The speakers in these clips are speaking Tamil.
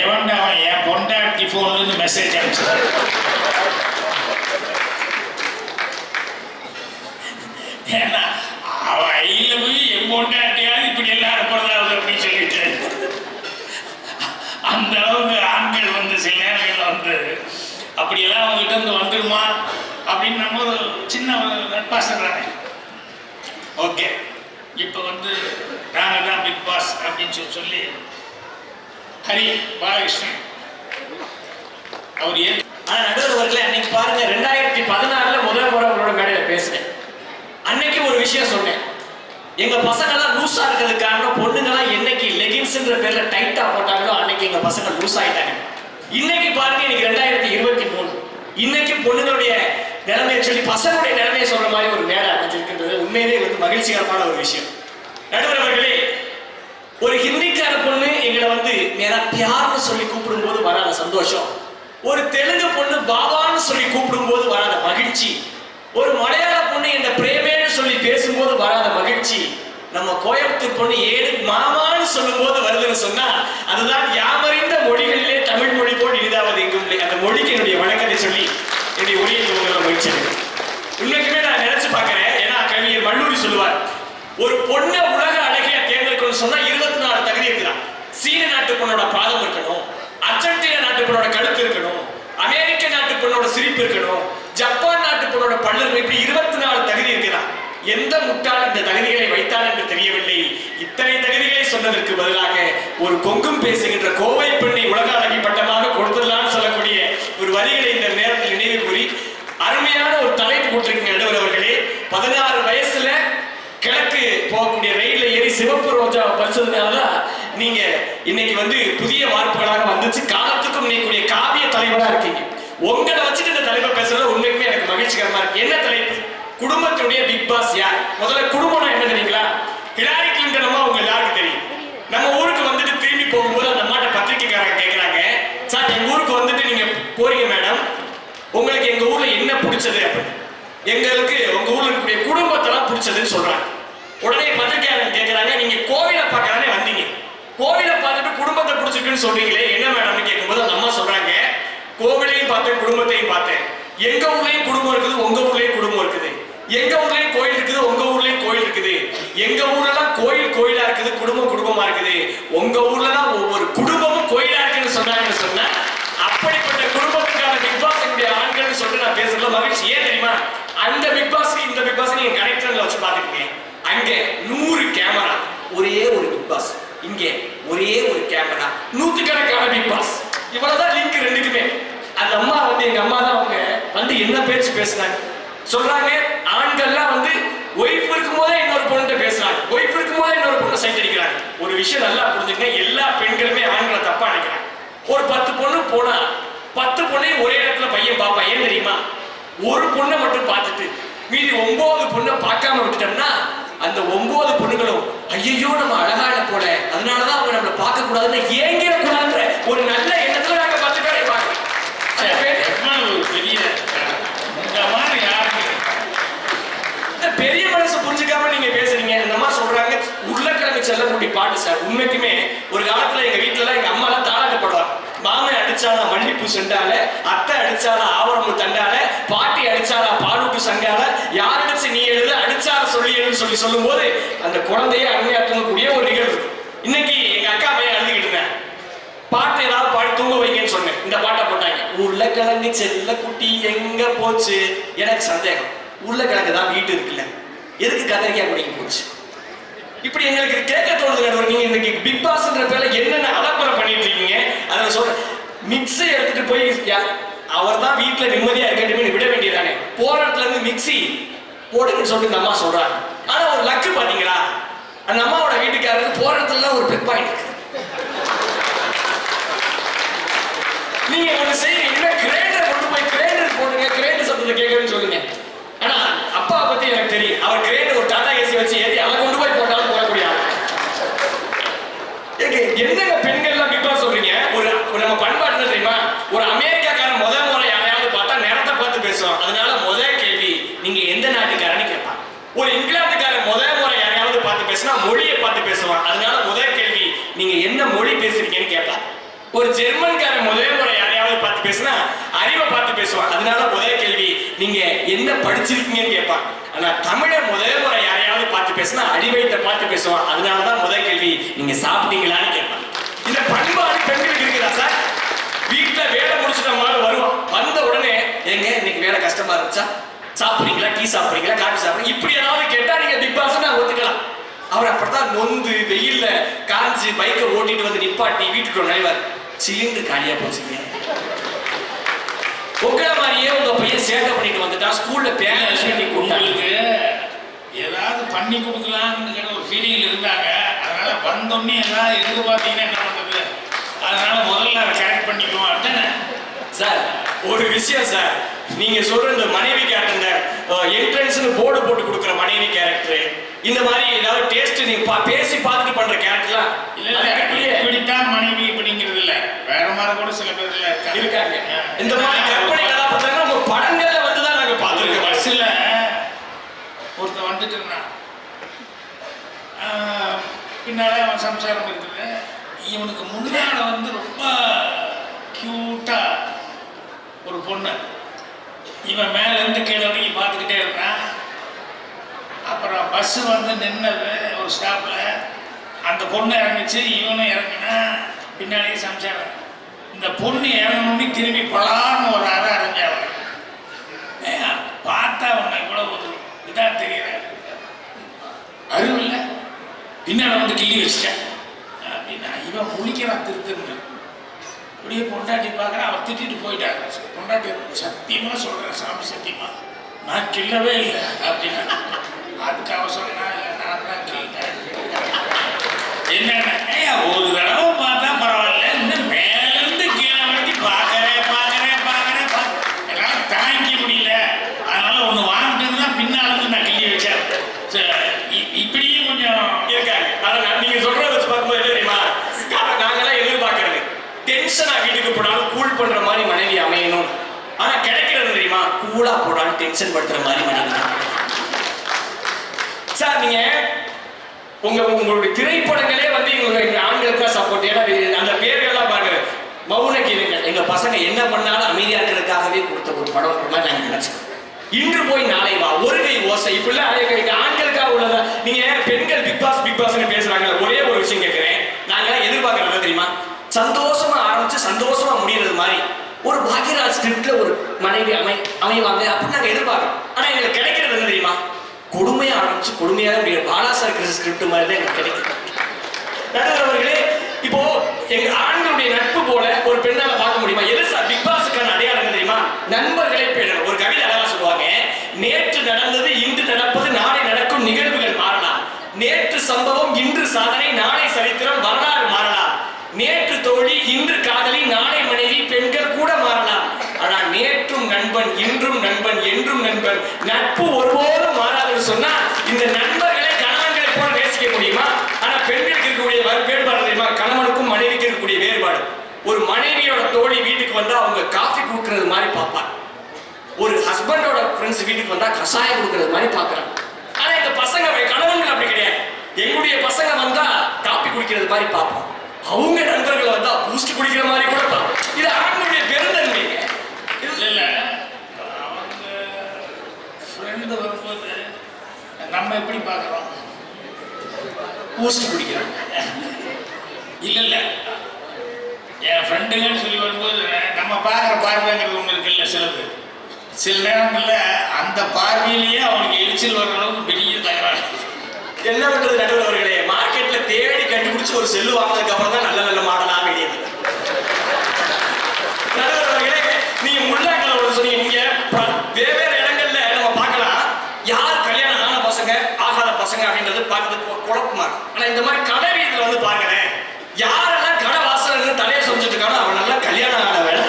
எவன்டா அவன் என் பொண்டாட்டி ஃபோன்லேருந்து மெசேஜ் அனுப்பிச்சான். ஏன்னா அவன் ஐயில் போய் என் பொண்டாட்டியாவது இப்படி எல்லாம் அனுப்புறதாவது அப்படின்னு சொல்லிட்டு அந்த அளவுக்கு ஆண்கள் வந்து சில நேரங்களில் வந்து அப்படியெல்லாம் அவங்ககிட்ட இருந்து வந்துருமா? அப்படின்னு நம்ம ஒரு சின்ன ஒரு நட்பாசம் தானே. ஓகே இப்போ வந்து நாங்கள் தான் பிக் பாஸ் அப்படின்னு சொல்லி சொல்லி ஹரி பாலகிருஷ்ணன். அவர் ஏன்? ஆனா நடுவர் அவர்களே அன்னைக்கு பாருங்க ரெண்டாயிரத்தி பதினாறுல முதல் முறை உங்களோட மேடையில பேசினேன். அன்னைக்கு ஒரு விஷயம் சொன்னேன். எங்க பசங்கெல்லாம் லூஸா இருக்கிறதுக்கு காரணம் பொண்ணுங்கெல்லாம் என்னைக்கு லெகின்ஸ்ன்ற பேர்ல டைட்டா போட்டாங்களோ அன்னைக்கு எங்க பசங்க லூஸ் ஆயிட்டாங்க. இன்னைக்கு பாருங்க இன்னைக்கு ரெண்டாயிரத்தி இருபத்தி மூணு. இன்னைக்கு பொண்ணுங்களுடைய நிலைமையை சொல்லி பசங்களுடைய நிலைமையை சொல்ற மாதிரி ஒரு மேடை அமைஞ்சிருக்கின்றது. உண்மையிலே வந்து மகிழ்ச்சிகரமான ஒரு விஷயம். நடுவர் அவர்களே ஒரு ஹிந்தி வந்து நேரா பியார்னு சொல்லி கூப்பிடும்போது வராத சந்தோஷம். ஒரு தெலுங்கு பொண்ணு பாபான்னு சொல்லி கூப்பிடும்போது வராத மகிழ்ச்சி. ஒரு மலையாள பொண்ணு இந்த பிரேமேன்னு சொல்லி பேசும்போது வராத மகிழ்ச்சி. நம்ம கோயம்புத்தூர் பொண்ணு ஏழு மாமான்னு சொல்லும் போது வருதுன்னு சொன்னா அதுதான் யாமறிந்த மொழிகளிலே தமிழ் மொழி போல் இனிதாவது எங்கும் இல்லை. அந்த மொழிக்கு என்னுடைய வணக்கத்தை சொல்லி என்னுடைய உரையை துவங்க மகிழ்ச்சி அடைகிறேன். உண்மைக்குமே நான் நினைச்சு பார்க்கிறேன் ஏன்னா கவிஞர் மல்லூரி சொல்லுவார் ஒரு பொண்ணை உலக அழகியா தேர்ந்தெடுக்கணும்னு சொன்னா இருபத்தி சீன நாட்டு பொண்ணோட பாதம் இருக்கணும் அர்ஜென்டினா நாட்டு பொண்ணோட கழுத்து இருக்கணும் அமெரிக்க நாட்டு பொண்ணோட சிரிப்பு இருக்கணும் ஜப்பான் நாட்டு பொண்ணோட பல்லு இப்படி இருபத்தி நாலு தகுதி இருக்கிறான் எந்த முட்டாள் இந்த தகுதிகளை வைத்தான் என்று தெரியவில்லை. இத்தனை தகுதிகளை சொன்னதற்கு பதிலாக ஒரு கொங்கும் பேசுகின்ற கோவை பெண்ணை உலக அழகி பட்டமாக கொடுத்துடலாம்னு சொல்லக்கூடிய ஒரு வரிகளை இந்த நேரத்தில் நினைவு கூறி அருமையான ஒரு தலைப்பு போட்டிருக்கீங்க நடுவர் அவர்களே. பதினாறு வயசுல கிழக்கு போகக்கூடிய ரயிலில் ஏறி சிவப்பு ரோஜா பறிச்சதுனால நீங்க இன்னைக்கு வந்து புதிய வார்ப்புகளாக வந்துச்சு. காலத்துக்கும் நீக்கூடிய காவிய தலைவரா இருக்கீங்க. உங்களை வச்சுட்டு இந்த தலைவர் பேசுறது உண்மைக்குமே எனக்கு மகிழ்ச்சிகரமா இருக்கு. என்ன தலைப்பு? குடும்பத்தினுடைய பிக் பாஸ் யார்? முதல்ல குடும்பம்னா என்ன தெரியுங்களா? ஹிலாரி கிளின்டன் உங்க எல்லாருக்கும் தெரியும்? நம்ம ஊருக்கு வந்துட்டு திரும்பி போகும்போது அந்த அம்மாட்ட பத்திரிகைக்காரங்க கேட்கறாங்க சார் எங்க ஊருக்கு வந்துட்டு நீங்க போறீங்க மேடம். உங்களுக்கு எங்க ஊர்ல என்ன பிடிச்சது? அப்படின்னு. எங்களுக்கு உங்க ஊர்ல இருக்கக்கூடிய குடும்பத்தெல்லாம் பிடிச்சதுன்னு சொல்றாங்க. உடனே பத்திரிகையாளர் கேட்கறாங்க நீங்க கோவிலை பார்க்கறானே வந்தீங்க கோவிலை பார்த்துட்டு குடும்பத்தை பிடிச்சிருக்குன்னு சொல்றீங்களே என்ன மேடம்னு கேட்கும்போது அந்த அம்மா சொல்றாங்க கோவிலையும் பார்த்தேன் குடும்பத்தையும் பார்த்தேன். எங்க ஊர்லயும் குடும்பம் இருக்குது உங்க ஊர்லயும் குடும்பம் இருக்குது. எங்க ஊர்லயும் கோயில் இருக்குது உங்க ஊர்லயும் கோயில் இருக்குது. எங்க ஊர்லலாம் கோயில் கோயிலா இருக்குது குடும்பம் குடும்பமா இருக்குது. உங்க ஊர்லலாம் ஒவ்வொரு குடும்பமும் கோயிலா இருக்குன்னு சொன்னாங்கன்னு சொன்ன அப்படிப்பட்ட குடும்பத்துக்கான பிக் பாஸ் என்னுடைய ஆண்கள்னு சொல்லிட்டு நான் பேசுறதுல மகிழ்ச்சி. ஏன் தெரியுமா? அந்த பிக் பாஸ் இந்த பிக் பாஸ் நீங்க கனெக்டர்ல வச்சு பாத்துக்கீங்க அங்கே நூறு கேமரா ஒரே ஒரு பிக் பாஸ். இங்கே ஒரே ஒரு கேமரா நூற்றுக்கணக்கான பிக் பாஸ் இவ்வளவுதான் லிங்க் ரெண்டுக்குமே. அந்த அம்மா வந்து எங்க அம்மா தான் அவங்க வந்து என்ன பேச்சு பேசுனாங்க சொல்றாங்க ஆண்கள்லாம் வந்து ஒய்ஃப் இருக்கும் போதே இன்னொரு பொண்ணுகிட்ட பேசுறாங்க. ஒய்ஃப் இருக்கும் போதே இன்னொரு பொண்ணு சைட் அடிக்கிறாங்க. ஒரு விஷயம் நல்லா புரிஞ்சுங்க எல்லா பெண்களுமே ஆண்களை தப்பா நினைக்கிறாங்க. ஒரு பத்து பொண்ணு போனா பத்து பொண்ணையும் ஒரே இடத்துல பையன் பார்ப்பான் ஏன் தெரியுமா? ஒரு பொண்ணை மட்டும் பார்த்துட்டு மீதி ஒன்பது பொண்ணை பார்க்காம விட்டுட்டோம்னா அந்த ஒன்பது பொண்ணுகளும் ஐயோ நம்ம அழகா இல்ல போல. அதனாலதான் அவங்க நம்மளை பார்க்க கூடாதுன்னு ஏங்கிட கூடாதுன்ற ஒரு நல்ல எண்ணத்துல நாங்க பத்து பேரை பெரிய இந்த பெரிய மனசு புரிஞ்சுக்காம நீங்க பேசுறீங்க. இந்த மாதிரி சொல்றாங்க உருளைக்கிழங்கு செல்லக்கூடிய பாட்டு சார். உண்மைக்குமே ஒரு காலத்துல எங்க வீட்டுல எல்லாம் எங்க அம்மா எல்லாம் தாளாட்டு பாடுவாங்க மாமே அடிச்சாலா செண்டால அத்தை அடிச்சாலா ஆவரம்பு தண்டால பாட்டி அடிச்சாலா பாலூட்டு சங்கால யார் அடிச்சு நீ எழுது அடிச்சால சொல்லி எழுது சொல்லி சொல்லும் போது அந்த குழந்தைய அருமையா ஒரு நிகழ்வு. இன்னைக்கு எங்க அக்கா பையன் அழுதுகிட்டு இருந்தேன். பாட்டு ஏதாவது பாடி தூங்க வைங்கன்னு சொன்னேன். இந்த பாட்டை போட்டாங்க. உருளைக்கிழங்கு செல்ல குட்டி எங்க போச்சு? எனக்கு சந்தேகம். உருளைக்கிழங்கு தான் வீட்டு இருக்குல்ல. எதுக்கு கத்திரிக்காய் குடிக்க போச்சு? இப்படி எங்களுக்கு கேட்க தோணுது நடுவர் நீங்க இன்னைக்கு பிக் பாஸ்ன்ற பேர்ல என்னென்ன அலப்பறம் பண்ணிட்டு இருக்கீங்க? அதை சொல்றேன் மிக்ஸை எடுத்துட்டு போய் அவர் தான் வீட்டில் நிம்மதியாக இருக்கட்டுமே விட வேண்டியதானே. போற இடத்துல இருந்து மிக்ஸி போடுங்கன்னு சொல்லிட்டு இந்த அம்மா சொல்றாங்க. ஆனா ஒரு லக்கு பாத்தீங்களா? அந்த அம்மாவோட வீட்டுக்காரருக்கு போற இடத்துல ஒரு பிக் பாயிண்ட் இருக்கு நீங்க ஒண்ணு செய்யுங்க கிரேண்டர் கொண்டு போய் கிரேண்டர் போடுங்க கிரேண்டர் சத்தத்தை கேட்கணும்னு சொல்லுங்க ஆனா அப்பா பத்தி எனக்கு தெரியும் அவர் கிரேண்டர் ஒரு டாடா ஏசி வச்சு ஏத்தி அதை கொண்டு போய் போட்டாலும் போடக்கூடிய ஆள் ஏங்க, என்னங்க பெண்கள் எல்லாம் பிக் பாஸ் சொல்றீங்க ஒரு ஒரு நம்ம பண்பாடு என்ன தெரியுமா ஒரு அமெரிக்காக்காரன் முதல் முறை யாரையாவது பார்த்தா நேரத்தை பார்த்து பேசுவான் அதனால முதல் கேள்வி நீங்க எந்த நாட்டுக்காரன்னு கேட்பான் ஒரு இங்கிலாந்துக்காரன் முதல் முறை யாரையாவது பார்த்து பேசினா மொழியை பார்த்து பேசுவான். அதனால முதல் கேள்வி நீங்க என்ன மொழி பேசிருக்கீங்கன்னு கேட்பான் ஒரு ஜெர்மன்காரன் முதல் முறை யாரையாவது பார்த்து பேசினா அறிவை பார்த்து பேசுவான். அதனால முதல் கேள்வி நீங்க என்ன படிச்சிருக்கீங்கன்னு கேட்பான் ஆனா தமிழை முதல் முறை யாரையாவது பார்த்து பேசினா அடிவயத்தை பார்த்து பேசுவான். அதனாலதான் முதல் கேள்வி நீங்க சாப்பிட்டீங்களான்னு கேட்பான் இந்த பண்பாடு பெண்களுக்கு இருக்குதா சார்? வீட்டுல வேலை முடிச்சுட்ட மாதிரி வருவான். வந்த உடனே எங்க இன்னைக்கு வேலை கஷ்டமா இருந்துச்சா? சாப்பிட்டு டீ சாப்பிடுறீங்களா காஃபி சாப்பிடுறீங்க இப்படி ஏதாவது கேட்டா நீங்க பிக் பாஸ் நான் ஒத்துக்கலாம். அவர் அப்படித்தான் நொந்து வெயில்ல காஞ்சி பைக்கை ஓட்டிட்டு வந்து நிப்பாட்டி வீட்டுக்கு நுழைவார். சிலிண்டர் காலியா போச்சுங்க உங்களை மாதிரியே உங்க பையன் சேட்டை பண்ணிட்டு வந்துட்டான். ஸ்கூல்ல பேன சொல்லி கொண்டாங்க உங்களுக்கு? ஏதாவது பண்ணி கொடுக்கலாம்ங்கிற ஒரு ஃபீலிங் இருந்தாங்க. அதனால வந்தோடனே ஏதாவது எதிர்பார்த்தீங்கன்னா என்ன பண்றது? அதனால முதல்ல கரெக்ட் பண்ணிக்குவோம். அப்படின்னா சார் ஒரு விஷயம் சார். நீங்க சொல்ற இந்த மனைவி கேரக்டர் என்ட்ரன்ஸ்னு போர்டு போட்டு கொடுக்குற மனைவி கேரக்டர் இந்த மாதிரி ஏதாவது டேஸ்ட் நீங்க பேசி பார்த்துட்டு பண்ற கேரக்டர்லாம் இல்ல இல்ல இப்படித்தான் மனைவி இப்படிங்கிறது இல்ல. வேற மாதிரி கூட சில பேர் இருக்காங்க. இந்த மாதிரி கற்பனை கதாபாத்திரங்கள் உங்க படங்கள்ல வந்து தான் நாங்க பார்த்துருக்கோம். பஸ்ஸில் ஒருத்தன் வந்துட்டு இருந்தான். பின்னாலே அவன் சம்சாரம் இருக்குது. இவனுக்கு முன்னால வந்து ரொம்ப கியூட்டா ஒரு பொண்ணு. இவன் மேல இருந்து கீழே வரைக்கும் பார்த்துக்கிட்டே இருக்கான். அப்புறம் பஸ் வந்து நின்னது ஒரு ஸ்டாப்ல அந்த பொண்ணு இறங்குச்சு இவனும் இறங்கினா பின்னாடியே சம்சாரம் இந்த பொண்ணு இறங்கணும்னு திரும்பி பலான்னு ஒரு அற அரைஞ்சாவன் பார்த்தா உன்னை இவ்வளவு ஒரு இதா தெரியல அறிவு இல்லை? பின்னால வந்து கிள்ளி வச்சிட்டேன். அப்படின்னா இவன் முழிக்கிறான் திருத்துன்னு அப்படியே பொண்டாட்டி பார்க்குறேன் அவர் திட்டிட்டு போயிட்டாரு. பொண்டாட்டி சத்தியமாக சொல்கிறேன் சாமி சத்தியமாக நான் கிள்ளவே இல்லை அப்படின்னா. அதுக்கு அவசரம் நான் இல்லை நான் தான் கிள்ளேன் என்னென்ன ஏய், ஒரு தடவை பார்த்தா பரவாயில்ல இன்னும் மேலேருந்து கீழே வரைக்கும் பார்க்கறேன் பார்க்கறேன் பார்க்கறேன் பார்க்க- என்னால தாங்கிக்க முடியல அதனால ஒன்று வாங்கிட்டு தான் பின்னால இருந்து நான் கிள்ளி வச்சேன் சரி, இ- இப்படியும் கொஞ்சம் இருக்காங்க ஆனா நான் நீங்க சொல்றத வச்சு பார்க்கும்போது என்ன தெரியுமா காரணம் நாங்கெல்லாம் எதிர்பார்க்கறது டென்ஷனா வீட்டுக்கு பண்ற மாதிரி மனைவி அமையணும். ஆனா கிடைக்கிறது தெரியுமா? கூலா போடான்னு டென்ஷன் படுத்துற மாதிரி மனைவி. சார் நீங்க உங்க உங்களுடைய திரைப்படங்களே வந்து எங்க எங்க ஆண்களுக்கு சப்போர்ட் ஏன்னா அந்த பேர்கள்லாம் பாருங்க. மௌன கீதங்கள் எங்க பசங்க என்ன பண்ணாலும் அமைதியா இருக்கிறதுக்காகவே கொடுத்த ஒரு படம் மாதிரி நாங்க நினைச்சோம். இன்று போய் நாளை வா. ஒரு கை ஓசை. இப்படிலாம் எங்க ஆண்களுக்காக உள்ளதா? நீங்க பெண்கள் பிக் பாஸ் பிக் பாஸ்னு பேசுறாங்க ஒரே ஒரு விஷயம் கேட்கிறேன் நாங்க எதிர்பார்க்கறது தெரியுமா? சந்தோஷமா ஆரம்பிச்சு சந்தோஷமா ஒரு பாக்யராஜ் ஸ்கிரிப்ட்ல ஒரு மனைவி அமை அமைவாங்க. அப்படின்னு நாங்க எதிர்பார்க்கறோம். ஆனா எங்களுக்கு கிடைக்கிறது என்ன தெரியுமா? கொடுமையா ஆரம்பிச்சு கொடுமையாக பாலா பாலாசா ஸ்கிரிப்ட் மாதிரி தான் எங்களுக்கு கிடைக்குது. இப்போ எங்க ஆண்களுடைய நட்பு போல ஒரு பெண்ணால பார்க்க முடியுமா? எது சார் பிக் பாஸுக்கான அடையாளம் என்ன தெரியுமா? நண்பர்களை பேணணும் ஒரு கவிதை அழகா சொல்லுவாங்க. நேற்று நடந்தது இன்று நடப்பது நாளை நடக்கும் நிகழ்வுகள் மாறலாம். நேற்று சம்பவம் இன்று சாதனை நாளை சரித்திரம் வரலாறு மாறலாம். நேற்று தோழி இன்று காதலி நாளை பெண்கள் கூட மாறலாம். ஆனா நேற்றும் நண்பன் இன்றும் நண்பன் என்றும் நண்பன் நட்பு ஒருபோதும் மாறாதுன்னு சொன்னா இந்த நண்பர்களை கணவன்களை போல நேசிக்க முடியுமா? ஆனா பெண்களுக்கு இருக்கக்கூடிய வேறுபாடு தெரியுமா? கணவனுக்கும் மனைவிக்கு இருக்கக்கூடிய வேறுபாடு. ஒரு மனைவியோட தோழி வீட்டுக்கு வந்தா அவங்க காஃபி கொடுக்கறது மாதிரி பார்ப்பாங்க. ஒரு ஹஸ்பண்டோட ஃப்ரெண்ட்ஸ் வீட்டுக்கு வந்தா கஷாயம் கொடுக்கறது மாதிரி பார்க்கறாங்க. ஆனா இந்த பசங்க கணவன்கள் அப்படி கிடையாது. எங்களுடைய பசங்க வந்தா காப்பி குடிக்கிறது மாதிரி பார்ப்போம் அவங்க நண்பர்கள் வந்தா பூஸ்ட் குடிக்கிற மாதிரி கூட இது ஆண்களுடைய பெருந்தன்மைங்க இல்லை இல்லை. அவங்க ஃப்ரெண்டு வரும்போது நம்ம எப்படி பார்க்குறோம்? பூஸ்ட் குடிக்கிறோம் இல்லை இல்லை. என் ஃப்ரெண்டுங்கன்னு சொல்லி வரும்போது நம்ம பார்க்குற பார்வைங்கிறது ஒன்று இருக்குல்ல சிலது. சில நேரங்களில் அந்த பார்வையிலேயே அவனுக்கு எரிச்சல் வர்ற அளவுக்கு பெரிய தகவல் என்ன பண்றது நடுவர் அவர்களே? தேடி கண்டுபிடிச்சு ஒரு செல்லு வாங்கினதுக்கு அப்புறம் தான் நல்ல நல்ல மாடலா வெளியே வருது. நடுவர் அவர்களே நீங்க முள்ளாக்கல சொன்னீங்க நீங்க ப- வெவ்வேறு இடங்கள்ல நம்ம பார்க்கலாம். யார் கல்யாணம் ஆன பசங்க ஆகாத பசங்க அப்படின்றது பார்க்கறது கு- குழப்பமா ஆனா இந்த மாதிரி கடை வீதியில வந்து பாருங்களேன் யாரெல்லாம் கடை வாசல்ல இருந்து தலையை சொல்லிட்டு இருக்கானோ அவன் நல்லா கல்யாணம் ஆன வேலை.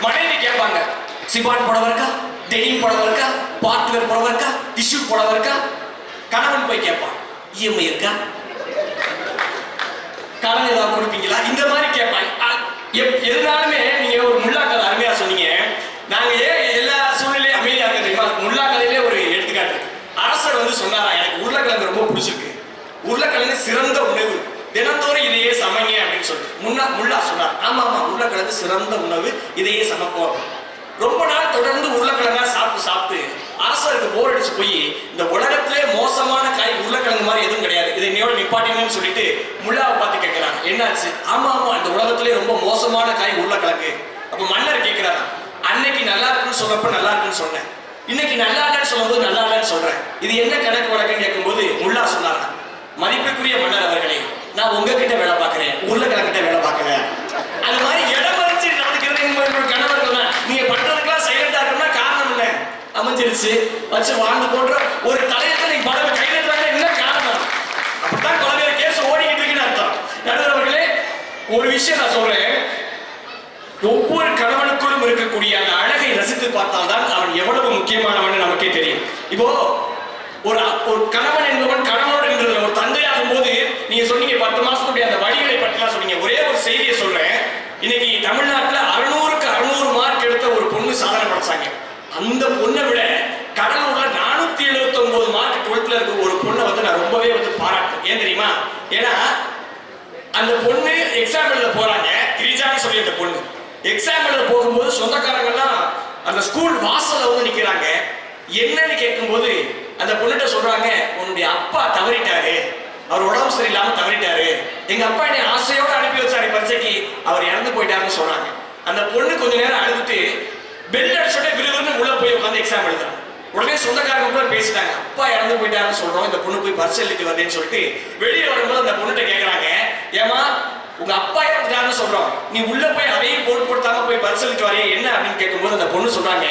மனைவி கேட்பாங்க சிபான் புடவை இருக்கா? டெனிம் புடவை இருக்கா? பார்ட்வேர் புடவை இருக்கா? டிஷ்யூ புடவை இருக்கா? கணவன் போய் கேட்பான் இஎம்ஐ இருக்கா? கடன் ஏதாவது கொடுப்பீங்களா? இந்த மாதிரி கேட்பாங்க. எப்- எதுனாலுமே நீங்க ஒரு முல்லா கதை அருமையா சொன்னீங்க. நாங்க ஏன் எல்லா சூழ்நிலையும் அமைதியா இருக்க தெரியுமா முல்லா கதையிலே ஒரு எடுத்துக்காட்டு. அரசர் வந்து சொன்னாரா எனக்கு உருளைக்கிழங்கு ரொம்ப பிடிச்சிருக்கு. உருளைக்கிழங்கு சிறந்த உணவு. தினந்தோறும் இதையே சமைங்க அப்படின்னு சொல்லிட்டு. முன்னா முல்லா முல்லா சொன்னார். ஆமா ஆமா உருளைக்கிழங்கு சிறந்த உணவு. இதையே சமைப்போம் ரொம்ப நாள் தொடர்ந்து உருளைக்கிழங்கா சாப்பிட்டு சாப்பிட்டு அரசருக்கு போர் அடிச்சு போய் இந்த உலகத்திலே மோசமான காய் உருளைக்கிழங்கு மாதிரி எதுவும் கிடையாது. இதை என்னையோட நிப்பாட்டிங்கன்னு சொல்லிட்டு முல்லாவை பார்த்து கேட்கிறாங்க. என்னாச்சு? ஆமா ஆமா இந்த உலகத்திலே ரொம்ப மோசமான காய் உருளைக்கிழங்கு. அப்ப மன்னர் கேட்கிறாரா? அன்னைக்கு நல்லா இருக்குன்னு சொன்னப்ப நல்லா இருக்குன்னு சொன்னேன். இன்னைக்கு நல்லா இல்லைன்னு சொல்லும்போது நல்லா இல்லைன்னு சொல்றேன். இது என்ன கணக்கு வழக்குன்னு கேட்கும்போது முல்லா சொன்னாரா மதிப்புக்குரிய மன்னர் அவர்களே நான் உங்ககிட்ட வேலை பார்க்கிறேன். உருளைக்கிழங்கிட்ட வேலை பார்க்கிறேன். அது மாதிரி இடம் வச்சு நடந்துக்கிறது அமைஞ்சிருச்சு. வச்சு வாழ்ந்து போன்ற ஒரு தலையத்தை நீங்க படம் கைதட்டுறாங்க. என்ன காரணம். அப்படித்தான் குழந்தைய கேஸ் ஓடிக்கிட்டு இருக்குன்னு அர்த்தம். நடுவர்களே ஒரு விஷயம் நான் சொல்றேன். ஒவ்வொரு கணவனுக்குள்ளும் இருக்கக்கூடிய அந்த அழகை ரசித்து பார்த்தால்தான் அவன் எவ்வளவு முக்கியமானவன் நமக்கே தெரியும். இப்போ ஒரு ஒரு கணவன் என்பவன் கணவனோடு நின்றது ஒரு தந்தையாகும் போது நீங்க சொன்னீங்க பத்து மாசத்துடைய அந்த வழிகளை பற்றிலாம் சொன்னீங்க. ஒரே ஒரு செய்தியை சொல்றேன். இன்னைக்கு தமிழ்நாட்டுல அறுநூறுக்கு அறுநூறு மார்க் எடுத்த ஒரு பொண்ணு சாதனை படைச்சாங்க அந்த பொண்ணை விட கடலூர்ல நானூத்தி எழுபத்தி ஒன்பது மார்க் டுவெல்த்ல இருக்க ஒரு பொண்ணை வந்து நான் ரொம்பவே வந்து பாராட்டேன் ஏன் தெரியுமா? ஏன்னா அந்த பொண்ணு எக்ஸாம் எழுத போறாங்க. கிரிஜான்னு சொல்லி அந்த பொண்ணு. எக்ஸாம் எழுத போகும்போது சொந்தக்காரங்கெல்லாம் அந்த ஸ்கூல் வாசல்ல வந்து நிக்கிறாங்க. என்னன்னு கேட்கும்போது அந்த பொண்ணுகிட்ட சொல்றாங்க உன்னுடைய அப்பா தவறிட்டாரு. அவர் உடம்பு சரியில்லாம தவறிட்டாரு. எங்க அப்பா என்னை ஆசையோட அனுப்பி வச்சாரு பரீட்சைக்கு. அவர் இறந்து போயிட்டாருன்னு சொல்றாங்க. அந்த பொண்ணு கொஞ்ச நேரம் அழுதுட்டு பெல் அடிச்சோட விறுவிறுன்னு உள்ள போய் உட்காந்து எக்ஸாம் எழுதுறான். உடனே சொந்தக்காரங்க கூட பேசிட்டாங்க. அப்பா இறந்து போயிட்டாருன்னு சொல்றோம். இந்த பொண்ணு போய் பரிசு எழுதிட்டு வந்தேன்னு சொல்லிட்டு வெளியே வரும்போது அந்த பொண்ணுகிட்ட கேட்கறாங்க ஏமா உங்க அப்பா இறந்துட்டாருன்னு சொல்றோம். நீ உள்ள போய் அதையும் போட்டு போட்டாம போய் பரிசு எழுதிட்டு வரைய என்ன அப்படின்னு கேட்கும்போது அந்த பொண்ணு சொல்றாங்க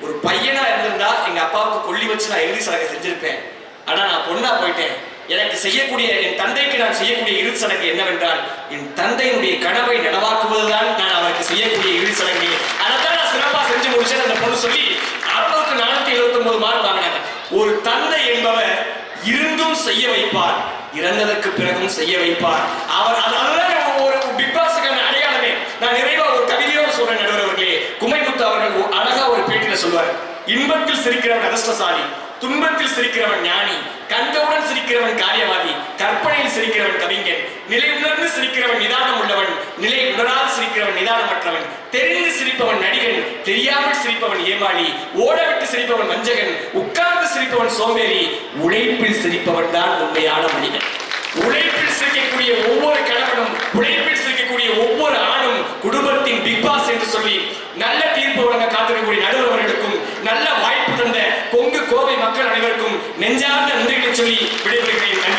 ஒரு பையனா இருந்திருந்தா எங்க அப்பாவுக்கு கொல்லி வச்சு நான் இறுதி சடங்கு செஞ்சிருப்பேன். ஆனா நான் பொண்ணா போயிட்டேன். எனக்கு செய்யக்கூடிய என் தந்தைக்கு நான் செய்யக்கூடிய இறுதி சடங்கு என்னவென்றால் என் தந்தையினுடைய கனவை நனவாக்குவதுதான் நான் அவருக்கு செய்யக்கூடிய இறுதி சடங்கு முடிச்சேன் சொல்லி அறுநூத்தி நானூத்தி எழுபத்தி ஒன்பது மார்க் வாங்கினாங்க ஒரு தந்தை என்பவர் இருந்தும் செய்ய வைப்பார் இறந்ததற்கு பிறகும் செய்ய வைப்பார். அவர் அது- அதுதான் ஒரு பிக் பாஸுக்கான அடையாளமே நான் நிறைவா ஒரு கவிதையோடு சொல்றேன் நடுவர் அவர்களே குமைமுத்து அவர்கள் ஒரு அழகா ஒரு பேட்டியில சொல்வார் இன்பத்தில் சிரிக்கிறவன் அதிர்ஷ்டசாலி துன்பத்தில் சிரிக்கிறவன் ஞானி கண்டவுடன் சிரிக்கிறவன் காரியவாதி கற்பனையில் சிரிக்கிறவன் கவிஞன் நிலை உணர்ந்து சிரிக்கிறவன் நிதானம் உள்ளவன் நிலை உணராது சிரிக்கிறவன் நிதானமற்றவன் தெரிந்து சிரிப்பவன் நடிகன் தெரியாமல் சிரிப்பவன் ஏமாளி ஓடவிட்டு சிரிப்பவன் வஞ்சகன் உட்கார்ந்து சிரிப்பவன் சோம்பேறி உழைப்பில் சிரிப்பவன் தான் உண்மையான மனிதன். உழைப்பில் சிரிக்கக்கூடிய ஒவ்வொரு கணவனும் உழைப்பில் சிரிக்கக்கூடிய ஒவ்வொரு ஆணும் குடும்பத்தின் பிக் பாஸ் என்று சொல்லி நல்ல தீர்ப்பு வழங்க காத்திருக்கக்கூடிய நடுவர்களுக்கும் நல்ல வாய்ப்பு தந்த கொங்கு கோவை மக்கள் அனைவருக்கும் நெஞ்சார்ந்த நன்றிகளை சொல்லி விடைபெறுகிறேன்.